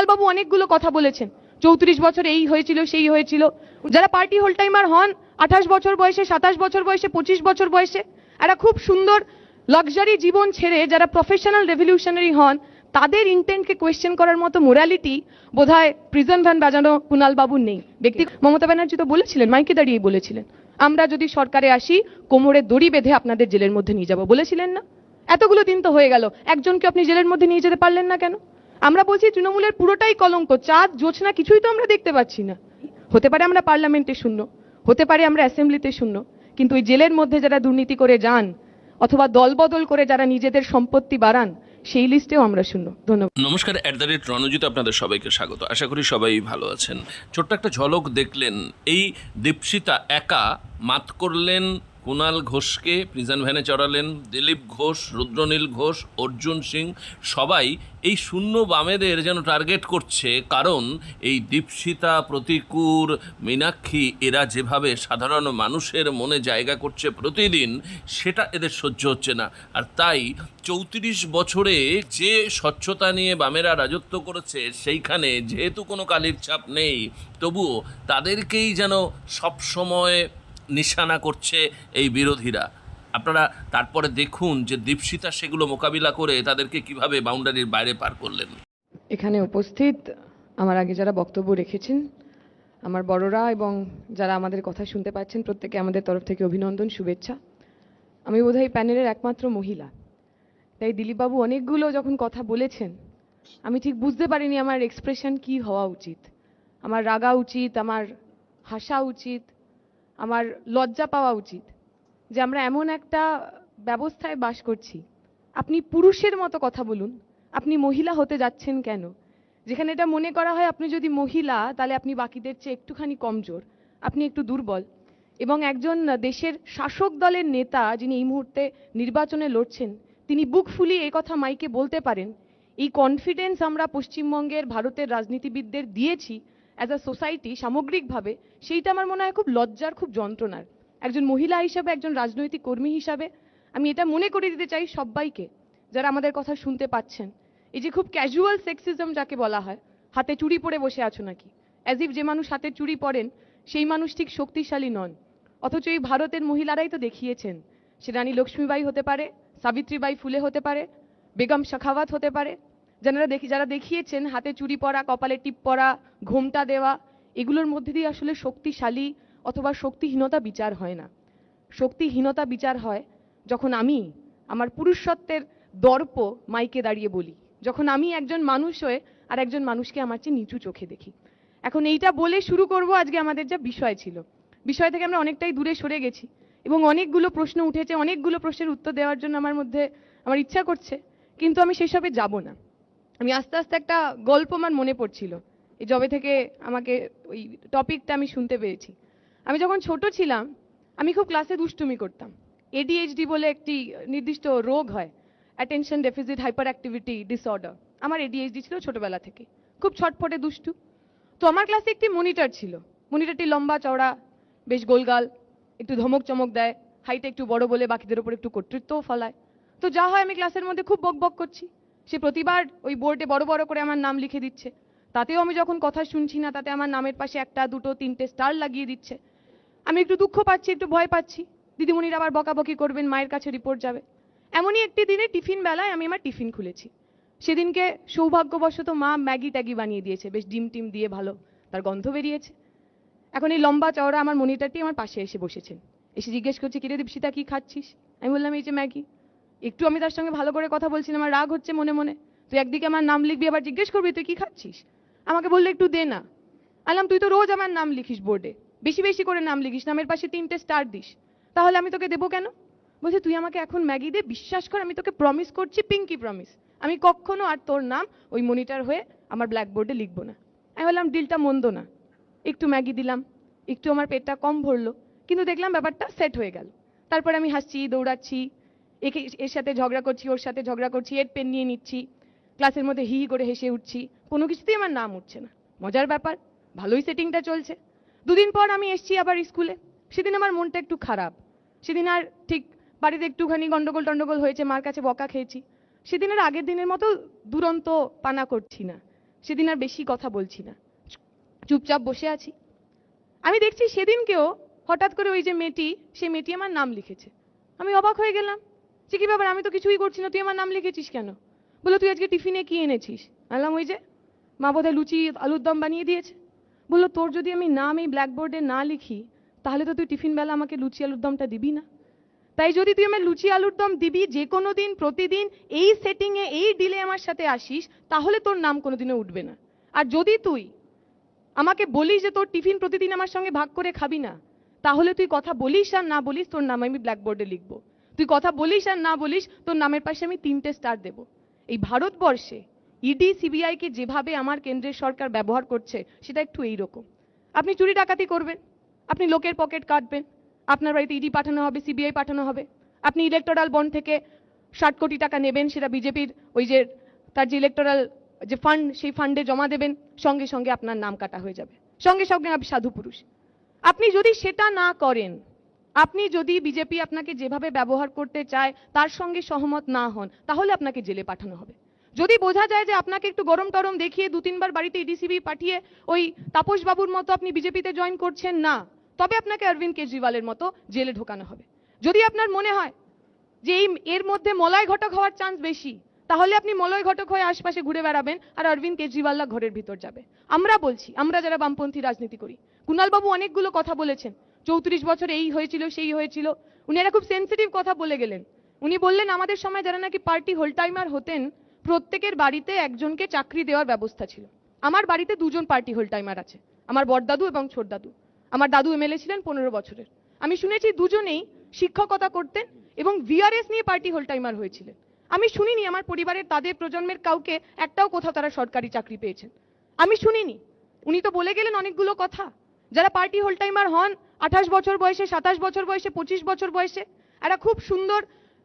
কুণালবাবু অনেকগুলো কথা বলেছেন। চৌত্রিশ বছর এই হয়েছিল, সেই হয়েছিল। যারা পার্টি হোল টাইমার হন, আঠাশ বছর বয়সে, সাতাশ বছর বয়সে, পঁচিশ বছর বয়সে একটা খুব সুন্দর লাক্সারি জীবন ছেড়ে যারা প্রফেশনাল রেভলিউশনারি হন, তাদের ইন্টেন্টকে কোয়েশ্চেন করার মতো মোরালিটি বোধহয় প্রিজন ভ্যান বাজানো কুণাল বাবুর নেই। ব্যক্তি মমতা ব্যানার্জি তো বলেছিলেন, মাইকে দাঁড়িয়ে বলেছিলেন, আমরা যদি সরকারে আসি, কোমরে দড়ি বেঁধে আপনাদের জেলের মধ্যে নিয়ে যাব। বলেছিলেন না। এতগুলো দিন তো হয়ে গেল, একজনকে আপনি জেলের মধ্যে নিয়ে যেতে পারলেন না কেন? আমরা বলছি তৃণমূলের পুরোটাই কলঙ্ক, চাঁদ জোছনা কিছুই তো আমরা দেখতে পাচ্ছি না। হতে পারে আমরা পার্লামেন্টে শূন্য, হতে পারে আমরা অ্যাসেম্বলিতে শূন্য, কিন্তু ওই জেলের মধ্যে যারা দুর্নীতি করে যান, অথবা দলবদল করে যারা নিজেদের সম্পত্তি বাড়ান, সেই লিস্টেও আমরা শূন্য। ধন্যবাদ। নমস্কার অ্যাট দ্য রেট রণজিৎ আপনাদের সবাইকে স্বাগত। আশা করি সবাই ভালো আছেন। ছোট্ট একটা ঝলক দেখলেন, এই দীপশিতা একা মাত করলেন কুণাল ঘোষকে প্রিজন ভ্যানে চড়ালেন দিলীপ ঘোষ, রুদ্রনীল ঘোষ, অর্জুন সিং, সবাই এই শূন্য বামেদের যেন টার্গেট করছে। কারণ এই দীপশিতা, প্রতিকূর, মীনাক্ষী, এরা যেভাবে সাধারণ মানুষের মনে জায়গা করছে প্রতিদিন, সেটা এদের সহ্য হচ্ছে না। আর তাই চৌত্রিশ বছরে যে স্বচ্ছতা নিয়ে বামেরা রাজত্ব করেছে, সেইখানে যেহেতু কোনো কালির ছাপ নেই, তবুও তাদেরকেই যেন সবসময় নিশানা করছে এই বিরোধীরা। আপনারা তারপরে দেখুন যে দীপশিতা সেগুলো মোকাবিলা করে তাদেরকে কীভাবে বাউন্ডারির বাইরে পার করলেন। এখানে উপস্থিত আমার আগে যারা বক্তব্য রেখেছেন, আমার বড়রা এবং যারা আমাদের কথা শুনতে পাচ্ছেন, প্রত্যেকে আমাদের তরফ থেকে অভিনন্দন, শুভেচ্ছা। আমি বোধহয় প্যানেলের একমাত্র মহিলা। তাই দিলীপবাবু অনেকগুলো যখন কথা বলেছেন, আমি ঠিক বুঝতে পারিনি আমার এক্সপ্রেশন কি হওয়া উচিত। আমার রাগা উচিত, আমার হাসা উচিত আমার লজ্জা পাওয়া উচিত যে আমরা এমন একটা ব্যবস্থায় বাস করছি। আপনি পুরুষের মতো কথা বলুন। আপনি মহিলা হতে যাচ্ছেন কেন? যেখানে এটা মনে করা হয় আপনি যদি মহিলা, তাহলে আপনি বাকিদের চেয়ে একটুখানি কমজোর। আপনি একটু দুর্বল। এবং একজন দেশের শাসক দলের নেতা যিনি এই মুহূর্তে নির্বাচনে লড়ছেন, তিনি বুক ফুলিয়ে এই কথা মাইকে বলতে পারেন, এই কনফিডেন্স আমরা পশ্চিমবঙ্গের, ভারতের রাজনীতিবিদদের দিয়েছি অ্যাজ আ সোসাইটি সামগ্রিকভাবে, সেইটা আমার মনে হয় খুব লজ্জার, খুব যন্ত্রণার। একজন মহিলা হিসাবে, একজন রাজনৈতিক কর্মী হিসাবে, আমি এটা মনে করে দিতে চাই সবাইকে, যারা আমাদের কথা শুনতে পাচ্ছেন। এই যে খুব ক্যাজুয়াল সেক্সিজম যাকে বলা হয়, হাতে চুড়ি পরে বসে আছো নাকি? অ্যাজ ইফ যে মানুষ হাতে চুড়ি পরেন, সেই মানুষ ঠিক শক্তিশালী নন। অথচ এই ভারতের মহিলারাই তো দেখিয়েছেন, সে রানী লক্ষ্মীবাই হতে পারে, সাবিত্রীবাই ফুলে হতে পারে, বেগম শাখাওয়াত হতে পারে যারা দেখি, যারা দেখিয়েছেন, হাতে চুরি পরা, কপালে টিপ পরা, ঘোমটা দেওয়া, এগুলোর মধ্যে দিয়ে আসলে শক্তিশালী অথবা শক্তিহীনতা বিচার হয় না। শক্তিহীনতা বিচার হয় যখন আমি আমার পুরুষত্বের দর্প মাইকে দাঁড়িয়ে বলি, যখন আমি একজন মানুষ হয়ে আর একজন মানুষকে আমার চেয়ে নিচু চোখে দেখি। এখন এইটা বলে শুরু করব, আজকে আমাদের যা বিষয় ছিল। বিষয় থেকে আমরা অনেকটাই দূরে সরে গেছি এবং অনেকগুলো প্রশ্ন উঠেছে, অনেকগুলো প্রশ্নের উত্তর দেওয়ার জন্য আমার মধ্যে আমার ইচ্ছা করছে, কিন্তু আমি সেসবে যাব না। আমি আস্তে আস্তে একটা গল্প আমার মনে পড়ছিল। এই জবে থেকে আমাকে ওই টপিকটা আমি শুনতে পেয়েছি আমি যখন ছোট ছিলাম, আমি খুব ক্লাসে দুষ্টুমি করতাম। এডিএইচডি বলে একটি নির্দিষ্ট রোগ হয় attention deficit hyperactivity disorder আমার এডিএইচডি ছিল ছোটবেলা থেকে। খুব ছটফটে দুষ্টু। তো আমার ক্লাসে একটি মনিটর ছিল। মনিটরটি লম্বা, চওড়া, বেশ গোলগাল, একটু ধমক চমক দেয় হাইটে একটু বড় বলে বাকিদের ওপর একটু কর্তৃত্বও ফলায়। তো যা হয় আমি ক্লাসের মধ্যে খুব বক বক করছি। সে প্রতিবার ওই বোর্ডে বড় বড় করে আমার নাম লিখে দিচ্ছে। তাতেও আমি যখন কথা শুনছি না, তাতে আমার নামের পাশে একটা, দুটো, তিনটে স্টার লাগিয়ে দিচ্ছে। আমি একটু দুঃখ পাচ্ছি, একটু ভয় পাচ্ছি। দিদিমণির আবার বকাবকি করবেন, মায়ের কাছে রিপোর্ট যাবে। এমনই একটি দিনে টিফিন বেলায় আমি আমার টিফিন খুলেছি। সেদিনকে সৌভাগ্যবশত মা ম্যাগি ট্যাগি বানিয়ে দিয়েছে। বেশ ডিম টিম দিয়ে ভালো, তার গন্ধ বেরিয়েছে। এখন এই লম্বা চওড়া আমার মনিটারটি আমার পাশে এসে বসেছেন এসে জিজ্ঞেস করছে, কিরে দীপশিতা, কি খাচ্ছিস? আমি বললাম, এই যে ম্যাগি। একটু আমি তার সঙ্গে ভালো করে কথা বলছিলাম, আমার রাগ হচ্ছে মনে মনে। তুই একদিকে আমার নাম লিখবি, আবার জিজ্ঞেস করবি, তুই কি খাচ্ছিস? আমাকে বললে একটু দে না। আলাম, তুই তো রোজ আমার নাম লিখিস বোর্ডে। বেশি বেশি করে নাম লিখিস, নামের পাশে তিনটে স্টার দিস। তাহলে আমি তোকে দেবো কেন? বলছে, তুই আমাকে এখন ম্যাগি দে, বিশ্বাস কর, আমি তোকে প্রমিস করছি পিঙ্কি প্রমিস আমি কখনো আর তোর নাম ওই মনিটার হয়ে আমার ব্ল্যাকবোর্ডে লিখব না। আমি বললাম ডিলটা মন্দ না। একটু ম্যাগি দিলাম, একটু আমার পেটটা কম ভরলো। কিন্তু দেখলাম ব্যাপারটা সেট হয়ে গেল। তারপরে আমি হাসছি, দৌড়াচ্ছি একে এর সাথে ঝগড়া করছি, ওর সাথে ঝগড়া করছি, এর পেন নিয়ে নিচ্ছি, ক্লাসের মধ্যে হি করে হেসে উঠছি। কোনো কিছুতেই আমার নাম উঠছে না। মজার ব্যাপার, ভালোই সেটিংটা চলছে। দুদিন পর আমি এসছি আবার স্কুলে। সেদিন আমার মনটা একটু খারাপ। সেদিন আর ঠিক বাড়িতে একটুখানি গন্ডগোল টন্ডগোল হয়েছে, মার কাছে বকা খেয়েছি। সেদিন আর আগের দিনের মতো দুরন্ত পানা করছি না। সেদিন আর বেশি কথা বলছি না। চুপচাপ বসে আছি। আমি দেখছি সেদিনকেও হঠাৎ করে ওই যে মেয়েটি সেই মেয়েটি আমার নাম লিখেছে। আমি অবাক হয়ে গেলাম। যে কি ব্যাপার? আমি তো কিছুই করছি না। তুই আমার নাম লিখেছিস কেন? বলল তুই আজকে টিফিনে কি এনেছিস? আনলাম ওই যে, মা বোধহয় লুচি, আলুর দম বানিয়ে দিয়েছে। বলল তোর যদি আমি নাম এই ব্ল্যাকবোর্ডে না লিখি, তাহলে তো তুই টিফিন বেলা আমাকে লুচি, আলুর দমটা দিবি না। তাই যদি তুই আমার লুচি, আলুর দম দিবি যে কোনো দিন, প্রতিদিন, এই সেটিংয়ে এই ডিলে আমার সাথে আসিস, তাহলে তোর নাম কোনোদিনও উঠবে না। আর যদি তুই আমাকে বলিস যে তোর টিফিন প্রতিদিন আমার সঙ্গে ভাগ করে খাবি না, তাহলে তুই কথা বলিস আর না বলিস তোর নাম আমি ব্ল্যাকবোর্ডে লিখব। তুই কথা বলিস আর না বলিস, তোর নামের পাশে আমি তিনটে স্টার দেব। এই ভারতবর্ষে ইডি সিবিআইকে যেভাবে আমার কেন্দ্রের সরকার ব্যবহার করছে, সেটা একটু এইরকম। আপনি চুরি ডাকাতি করবেন, আপনি লোকের পকেট কাটবেন, আপনার বাড়িতে ইডি পাঠানো হবে সিবিআই পাঠানো হবে, আপনি ইলেকটোরাল বন্ড থেকে ষাট কোটি টাকা নেবেন, সেটা বিজেপির ওই যে, তার যে ইলেকটোরাল যে ফান্ড সেই ফান্ডে জমা দেবেন, সঙ্গে সঙ্গে আপনার নাম কাটা হয়ে যাবে। সঙ্গে সঙ্গে আপনি সাধু পুরুষ। আপনি যদি সেটা না করেন আপনি যদি বিজেপি আপনাকে যেভাবে ব্যবহার করতে চায়, তার সঙ্গে সহমত না হন, তাহলে আপনাকে জেলে পাঠানো হবে। যদি বোঝা যায় যে আপনাকে একটু গরম টরম দেখিয়ে দু তিনবার বাড়িতে ইডিসিবি পাঠিয়ে ওই তাপস বাবুর মতো আপনি বিজেপিতে জয়েন করছেন, না। তবে আপনাকে অরবিন্দ কেজরিওয়ালের মতো জেলে ঢোকানো হবে। যদি আপনার মনে হয় যে এই এর মধ্যে মলয় ঘটক হওয়ার চান্স বেশি, তাহলে আপনি মলয় ঘটক হয়ে আশপাশে ঘুরে বেড়াবেন আর অরবিন্দ কেজরিওয়াল্লা ঘরের ভিতর যাবে। আমরা বলছি, আমরা যারা বামপন্থী রাজনীতি করি, কুণালবাবু অনেকগুলো কথা বলেছেন। চৌত্রিশ বছর এই হয়েছিল, সেই হয়েছিল। উনি একটা খুব সেন্সিটিভ কথা বলে গেলেন। উনি বললেন, আমাদের সময় যারা নাকি পার্টি হোল টাইমার হতেন, প্রত্যেকের বাড়িতে একজনকে চাকরি দেওয়ার ব্যবস্থা ছিল। আমার বাড়িতে দুজন পার্টি হোল টাইমার আছে, আমার বড়দাদু এবং ছোট দাদু আমার দাদু এমএলএ ছিলেন পনেরো বছরের। আমি শুনেছি দুজনেই শিক্ষকতা করতেন এবং ভিআরএস নিয়ে পার্টি হোল টাইমার হয়েছিলেন। আমি শুনিনি আমার পরিবারের তাদের প্রজন্মের কাউকে, একটাও কোথাও তারা সরকারি চাকরি পেয়েছেন। আমি শুনিনি। উনি তো বলে গেলেন অনেকগুলো কথা। যারা পার্টি হোল টাইমার হন আঠাশ বছর বয়সে, সাতাশ বছর বয়সে, পঁচিশ বছর বয়সে একটা খুব সুন্দর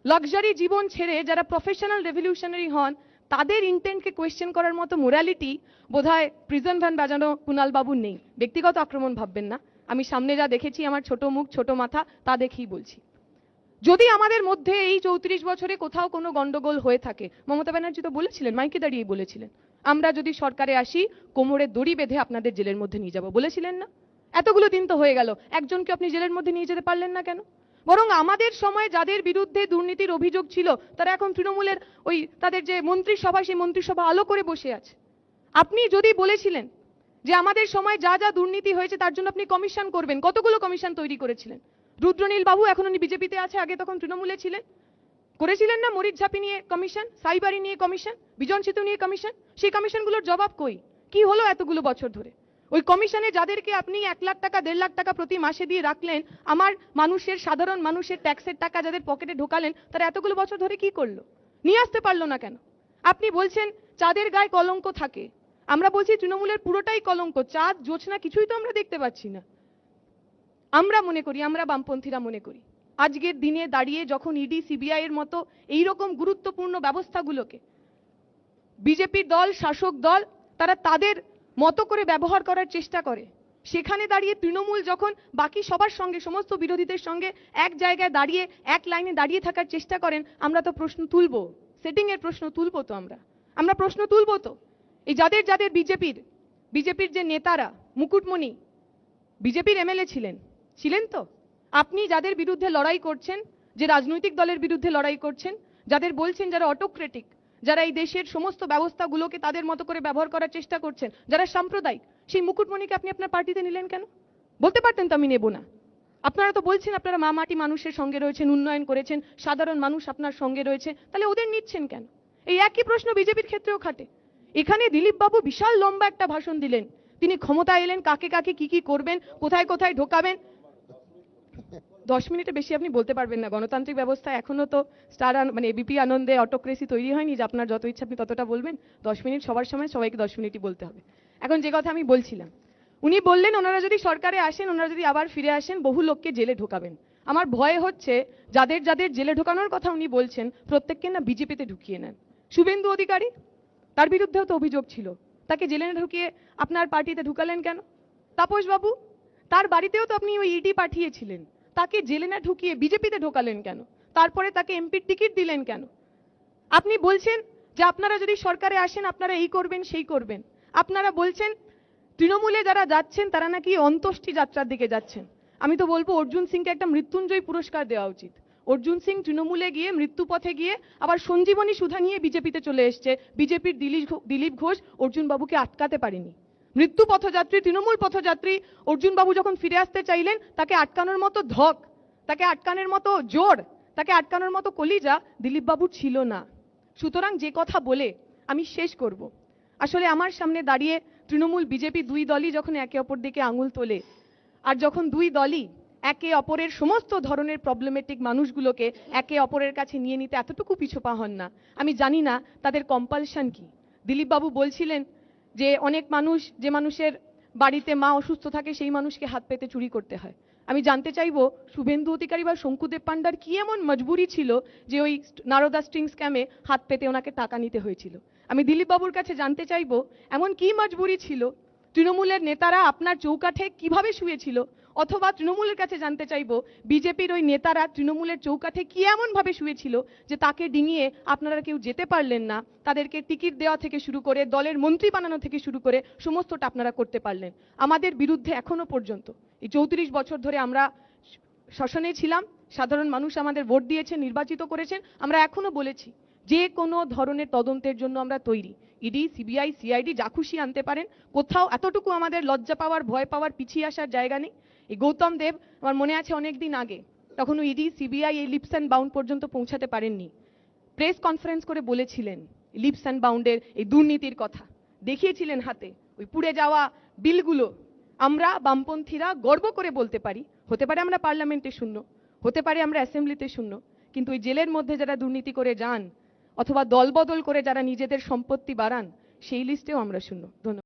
লাক্সারি জীবন ছেড়ে যারা প্রফেশনাল রেভলিউশনারি হন, তাদের ইন্টেন্টকে কোয়েশ্চেন করার মতো মোরালিটি বোধহয় প্রিজন ভ্যান বাজানো কুণাল বাবুর নেই। ব্যক্তিগত আক্রমণ ভাববেন না। আমি সামনে যা দেখেছি, আমার ছোট মুখ, ছোট মাথা, তা দেখেই বলছি। যদি আমাদের মধ্যে এই চৌত্রিশ বছরে কোথাও কোনো গন্ডগোল হয়ে থাকে, মমতা ব্যানার্জি তো বলেছিলেন, মাইকে দাঁড়িয়ে বলেছিলেন, আমরা যদি সরকারে আসি, কোমরে দড়ি বেঁধে আপনাদের জেলের মধ্যে নিয়ে যাব। বলেছিলেন না? এতগুলো দিন তো হয়ে গেল। একজনকে আপনি জেলের মধ্যে নিয়ে যেতে পারলেন না কেন? বরং আমাদের সময় যাদের বিরুদ্ধে দুর্নীতির অভিযোগ ছিল, তারা এখন তৃণমূলের ওই তাদের যে মন্ত্রিসভা, সেই মন্ত্রিসভা আলো করে বসে আছে। আপনি যদি বলেছিলেন যে আমাদের সময় যা যা দুর্নীতি হয়েছে, তার জন্য আপনি কমিশন করবেন, কতগুলো কমিশন তৈরি করেছিলেন? রুদ্রনীল বাবু এখন উনি বিজেপিতে আছে, আগে তখন তৃণমূলে ছিলেন। করেছিলেন না মরিচ ঝাঁপি নিয়ে কমিশন, সাইবারি নিয়ে কমিশন, বিজন সেতু নিয়ে কমিশন? সেই কমিশনগুলোর জবাব কই? কি হলো এতগুলো বছর ধরে? ওই কমিশনে যাদেরকে আপনি এক লাখ টাকা, দেড় লাখ টাকা প্রতি মাসে দিয়ে রাখলেন, আমার মানুষের, সাধারণ মানুষের ট্যাক্সের টাকা যাদের পকেটে ঢোকালেন, তারা এতগুলো বছর ধরে কি করল? নিয়ে আসতে পারল না কেন? আপনি বলছেন চাঁদের গায়ে কলঙ্ক থাকে। আমরা বলছি তৃণমূলের পুরোটাই কলঙ্ক, চাঁদ জোছনা কিছুই তো আমরা দেখতে পাচ্ছি না। আমরা মনে করি, আমরা বামপন্থীরা মনে করি, আজকের দিনে দাঁড়িয়ে যখন ইডি সিবিআই এর মতো এইরকম গুরুত্বপূর্ণ ব্যবস্থাগুলোকে, বিজেপির দল, শাসক দল, তারা তাদের মতো করে ব্যবহার করার চেষ্টা করে। সেখানে দাঁড়িয়ে তৃণমূল যখন বাকি সবার সঙ্গে, সমস্ত বিরোধীদের সঙ্গে এক জায়গায় দাঁড়িয়ে, এক লাইনে দাঁড়িয়ে থাকার চেষ্টা করেন, আমরা তো প্রশ্ন তুলবো। সেটিং এর প্রশ্ন তুলব তো আমরা। আমরা প্রশ্ন তুলব তো। এই যাদের যাদের বিজেপির বিজেপির যে নেতারা, মুকুটমণি, বিজেপির এমএলএ ছিলেন। ছিলেন তো? আপনি যাদের বিরুদ্ধে লড়াই করছেন, যে রাজনৈতিক দলের বিরুদ্ধে লড়াই করছেন, যাদের বলছেন যারা অটোক্রেটিক যারা এই দেশের সমস্ত ব্যবস্থাগুলোকে তাদের মতো করে ব্যবহার করার চেষ্টা করছেন, যারা সাম্প্রদায়িক, সেই মুকুটমণিকে আপনি আপনার পার্টিতে নিলেন কেন? বলতে পারতেন তো আমি নেব না। আপনারা তো বলছেন আপনারা মা মাটি মানুষের সঙ্গে রয়েছেন, উন্নয়ন করেছেন, সাধারণ মানুষ আপনার সঙ্গে রয়েছে, তাহলে ওদের নিচ্ছেন কেন? এই একই প্রশ্ন বিজেপির ক্ষেত্রেও খাটে। এখানে দিলীপ বাবু বিশাল লম্বা একটা ভাষণ দিলেন। তিনি ক্ষমতা এলেন, কাকে কাকে কি কি করবেন, কোথায় কোথায় ঢোকাবেন দশ মিনিটে বেশি আপনি বলতে পারবেন না। গণতান্ত্রিক ব্যবস্থা এখনও তো স্টার মানে এবিপি আনন্দে অটোক্রেসি তৈরি হয়নি যে আপনার যত ইচ্ছা আপনি ততটা বলবেন। দশ মিনিট সবার সময় সবাইকে দশ মিনিটই বলতে হবে। এখন যে কথা আমি বলছিলাম, উনি বললেন, ওনারা যদি সরকারে আসেন, ওনারা যদি আবার ফিরে আসেন, বহু লোককে জেলে ঢোকাবেন। আমার ভয় হচ্ছে যাদের যাদের জেলে ঢোকানোর কথা উনি বলছেন, প্রত্যেককে না বিজেপিতে ঢুকিয়ে নেন। শুভেন্দু অধিকারী, তার বিরুদ্ধেও তো অভিযোগ ছিল। তাকে জেলে ঢুকিয়ে আপনার পার্টিতে ঢুকালেন কেন? তাপস বাবু তার বাড়িতেও তো আপনি ওই ইডি পাঠিয়েছিলেন। তাকে জেলে না ঢুকিয়ে বিজেপিতে ঢোকালেন কেন? তারপরে তাকে এমপির টিকিট দিলেন কেন? আপনি বলছেন যে আপনারা যদি সরকারে আসেন, আপনারা এই করবেন, সেই করবেন। আপনারা বলছেন তৃণমূলে যারা যাচ্ছেন, তারা নাকি অন্ত্যেষ্টি যাত্রার দিকে যাচ্ছেন। আমি তো বলব, অর্জুন সিংকে একটা মৃত্যুঞ্জয় পুরস্কার দেওয়া উচিত। অর্জুন সিং তৃণমূলে গিয়ে মৃত্যুপথে গিয়ে আবার সঞ্জীবনী সুধা নিয়ে বিজেপিতে চলে এসছে। বিজেপির দিলীপ দিলীপ ঘোষ অর্জুন বাবুকে আটকাতে পারেনি। মৃত্যু পথযাত্রী, তৃণমূল পথযাত্রী অর্জুনবাবু যখন ফিরে আসতে চাইলেন, তাকে আটকানোর মতো ধক, তাকে আটকানোর মতো জোর, তাকে আটকানোর মতো কলিজা দিলীপ বাবুর ছিল না। সুতরাং যে কথা বলে আমি শেষ করব। আসলে আমার সামনে দাঁড়িয়ে তৃণমূল বিজেপি দুই দলই যখন একে অপর দিকে আঙুল তোলে, আর যখন দুই দলই একে অপরের সমস্ত ধরনের প্রবলেমেটিক মানুষগুলোকে একে অপরের কাছে নিয়ে নিতে এতটুকু পিছুপা হন না, আমি জানি না তাদের কম্পালশন কি। দিলীপবাবু বলছিলেন যে অনেক মানুষ, যে মানুষের বাড়িতে মা অসুস্থ থাকে, সেই মানুষকে হাত পেতে চুরি করতে হয়। আমি জানতে চাইব, শুভেন্দু অধিকারী বা শঙ্কুদেব পান্ডার কি এমন মজবুরি ছিল যে ওই নারদা স্ট্রিং স্ক্যামে হাত পেতে ওনাকে টাকা নিতে হয়েছিল? আমি দিলীপবাবুর কাছে জানতে চাইব, এমন কি মজবুরি ছিল? তৃণমূলের নেতারা আপনার চৌকাঠে কীভাবে শুয়েছিল? অথবা তৃণমূলের কাছে জানতে চাইব বিজেপির ওই নেতারা তৃণমূলের চৌকাঠে কি এমন ভাবে শুয়েছিল যে তাকে ডিঙিয়ে আপনারা কেউ যেতে পারলেন না তাদেরকে টিকিট দেওয়া থেকে শুরু করে দলের মন্ত্রী বানানো থেকে শুরু করে সমস্তটা আপনারা করতে পারলেন আমাদের বিরুদ্ধে এখনও পর্যন্ত এই চৌত্রিশ বছর ধরে আমরা শাসনে ছিলাম সাধারণ মানুষ আমাদের ভোট দিয়েছেন নির্বাচিত করেছেন আমরা এখনও বলেছি যে কোনো ধরনের তদন্তের জন্য আমরা তৈরি ইডি সিবিআই সিআইডি যা খুশি আনতে পারেন কোথাও এতটুকু আমাদের লজ্জা পাওয়ার ভয় পাওয়ার পিছিয়ে আসার জায়গা নেই এই গৌতম দেব আমার মনে আছে অনেক দিন আগে, তখন ইডি, সিবিআই, এই লিপস অ্যান্ড বাউন্ড পর্যন্ত পৌঁছাতে পারেননি। প্রেস কনফারেন্স করে বলেছিলেন লিপস অ্যান্ড বাউন্ডের এই দুর্নীতির কথা। দেখিয়েছিলেন হাতে ওই পুড়ে যাওয়া বিলগুলো। আমরা বামপন্থীরা গর্ব করে বলতে পারি, হতে পারে আমরা পার্লামেন্টে শূন্য, হতে পারে আমরা অ্যাসেম্বলিতে শূন্য, কিন্তু ওই জেলের মধ্যে যারা দুর্নীতি করে যান, অথবা দলবদল করে যারা নিজেদের সম্পত্তি বাড়ান, সেই লিস্টেও আমরা শূন্য। ধন্যবাদ।